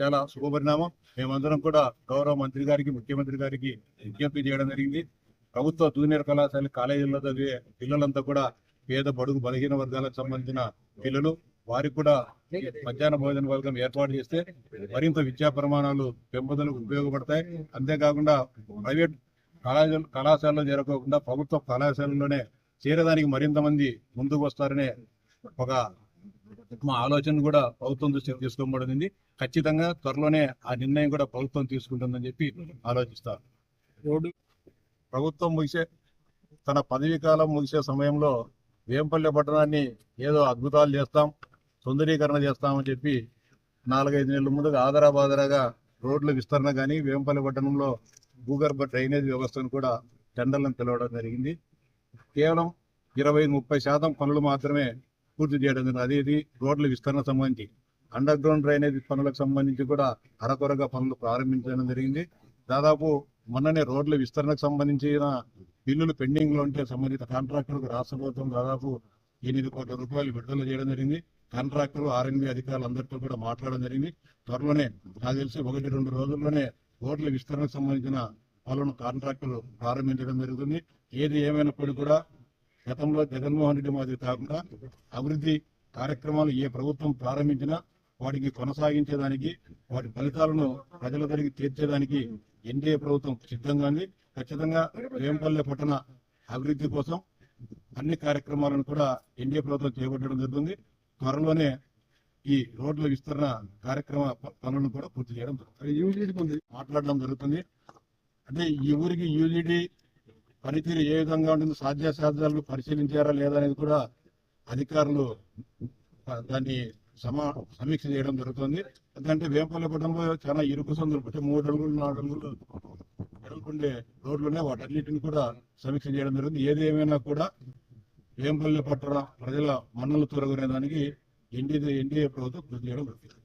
చాలా శుభపరిణామం. మేమందరం కూడా గౌరవ మంత్రి గారికి ముఖ్యమంత్రి గారికి విజ్ఞప్తి చేయడం జరిగింది. ప్రభుత్వ జూనియర్ కళాశాల కాలేజీల్లో చదివే పిల్లలంతా కూడా పేద బడుగు బలహీన వర్గాలకు సంబంధించిన పిల్లలు వారికి కూడా మధ్యాహ్న భోజన వర్గం ఏర్పాటు చేస్తే మరింత విద్యా ప్రమాణాలు పెంపుదలకు ఉపయోగపడతాయి. అంతేకాకుండా ప్రైవేట్ కళాశాల కళాశాలలో చేరుకోకుండా ప్రభుత్వ కళాశాలలోనే చేరడానికి మరింత మంది ముందుకు వస్తారనే ఒక మా ఆలోచన కూడా ప్రభుత్వం దృష్టికి తీసుకోబడింది. ఖచ్చితంగా త్వరలోనే ఆ నిర్ణయం కూడా ప్రభుత్వం తీసుకుంటుందని చెప్పి ఆలోచిస్తారు రోడ్డు ప్రభుత్వం ముగిసే తన పదవీ కాలం ముగిసే సమయంలో వేంపల్లె పట్టణాన్ని ఏదో అద్భుతాలు చేస్తాం సుందరీకరణ చేస్తామని చెప్పి నాలుగైదు నెలల ముందుగా ఆదరాబాదరాగా రోడ్ల విస్తరణ కానీ వేంపల్లె పట్టణంలో భూగర్భ డ్రైనేజ్ వ్యవస్థను కూడా టెండర్లను పిలవడం జరిగింది. కేవలం ఇరవై ముప్పై శాతం పనులు మాత్రమే పూర్తి చేయడం జరిగింది. అది ఇది రోడ్ల విస్తరణ సంబంధించి అండర్ గ్రౌండ్ డ్రైనేజ్ పనులకు సంబంధించి కూడా అరకొరగా పనులు ప్రారంభించడం జరిగింది. దాదాపు మొన్ననే రోడ్ల విస్తరణకు సంబంధించిన బిల్లులు పెండింగ్లో ఉంటే సంబంధిత కాంట్రాక్టర్కు రాష్ట్ర ప్రభుత్వం దాదాపు ఎనిమిది కోట్ల రూపాయలు విడుదల చేయడం జరిగింది. కాంట్రాక్టర్ ఆర్ఎన్బి అధికారులు అందరితో కూడా మాట్లాడడం జరిగింది. త్వరలోనే నాకు తెలిసి ఒకటి రెండు రోజుల్లోనే రోడ్ల విస్తరణకు సంబంధించిన పనులను కాంట్రాక్టులు ప్రారంభించడం జరుగుతుంది. ఏది ఏమైనప్పటికీ కూడా గతంలో జగన్మోహన్ రెడ్డి మాదిరి కాకుండా అభివృద్ధి కార్యక్రమాలు ఏ ప్రభుత్వం ప్రారంభించినా వాటికి కొనసాగించేదానికి వాటి ఫలితాలను ప్రజల దగ్గరికి తీర్చేదానికి ఎన్డీఏ ప్రభుత్వం సిద్ధంగా ఉంది. ఖచ్చితంగా వేంపల్లె పట్టణ అభివృద్ధి కోసం అన్ని కార్యక్రమాలను కూడా ఎన్డీఏ ప్రభుత్వం చేపట్టడం జరుగుతుంది. త్వరలోనే ఈ రోడ్ల విస్తరణ కార్యక్రమ పనులను కూడా పూర్తి చేయడం జరుగుతుంది. మాట్లాడడం జరుగుతుంది. అంటే ఈ ఊరికి యూజీడీ పనితీరు ఏ విధంగా ఉంటుందో సాధ్యాసాధ్యాలు పరిశీలించారా లేదా అనేది కూడా అధికారులు దాన్ని సమా సమీక్ష చేయడం జరుగుతుంది. ఎందుకంటే వేపల్లి పట్టణంలో చాలా ఇరుకు సందులు అంటే మూడు అడుగులు నాలుగు అడుగులు ఎడల్పుండే రోడ్లునే వాటన్నిటిని కూడా సమీక్ష చేయడం జరుగుతుంది. ఏది ఏమైనా కూడా వేంపల్లి పట్టణ ప్రజల మన్నలు తొలగొనే దానికి ఎన్డీఏ ఎన్డీఏ ప్రభుత్వం కృషి చేయడం జరుగుతుంది.